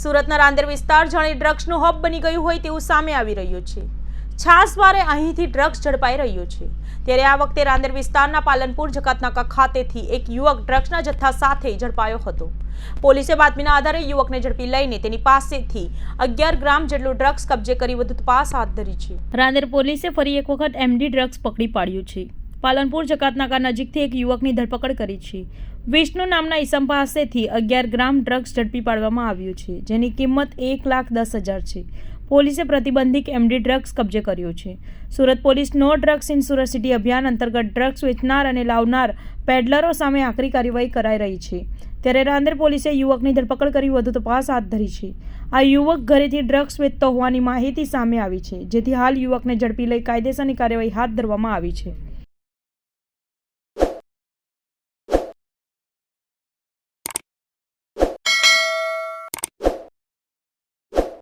સુરતના રાંદેર વિસ્તાર જાણે ડ્રગ્સનું હબ બની ગયું હોય તેવું સામે આવી રહ્યું છે. છાસવારે અહીંથી ડ્રગ્સ ઝડપાઈ રહ્યું છે. ત્યારે આ વખતે રાંદેર વિસ્તારના પાલનપુર, જકાતનાકા ખાતેથી એક યુવક ડ્રગ્સના જથ્થા સાથે ઝડપાયો હતો. પોલીસે બાતમીના આધારે યુવકને ઝડપી લઈને તેની પાસેથી અગિયાર ગ્રામ જેટલું ડ્રગ્સ કબજે કરી વધુ તપાસ હાથ ધરી છે. રાંદેર પોલીસે ફરી એક વખત એમડી ડ્રગ્સ પકડી પાડ્યું છે. પાલનપુર જકાતનાકા નજીકથી એક યુવકની ધરપકડ કરી છે. વિષ્ણુ નામના ઈસમ પાસેથી અગિયાર ગ્રામ ડ્રગ્સ ઝડપી પાડવામાં આવ્યું છે, જેની કિંમત એક લાખ દસ હજાર છે. પોલીસે પ્રતિબંધિત એમડી ડ્રગ્સ કબજે કર્યો છે. સુરત પોલીસ નો ડ્રગ્સ ઇન સુરત સિટી અભિયાન અંતર્ગત ડ્રગ્સ વેચનાર અને લાવનાર પેડલરો સામે આકરી કાર્યવાહી કરાઈ રહી છે. ત્યારે રાંદેર પોલીસે યુવકની ધરપકડ કરી વધુ તપાસ હાથ ધરી છે. આ યુવક ઘરેથી ડ્રગ્સ વેચતો હોવાની માહિતી સામે આવી છે, જેથી હાલ યુવકને ઝડપી લઈ કાયદેસરની કાર્યવાહી હાથ ધરવામાં આવી છે.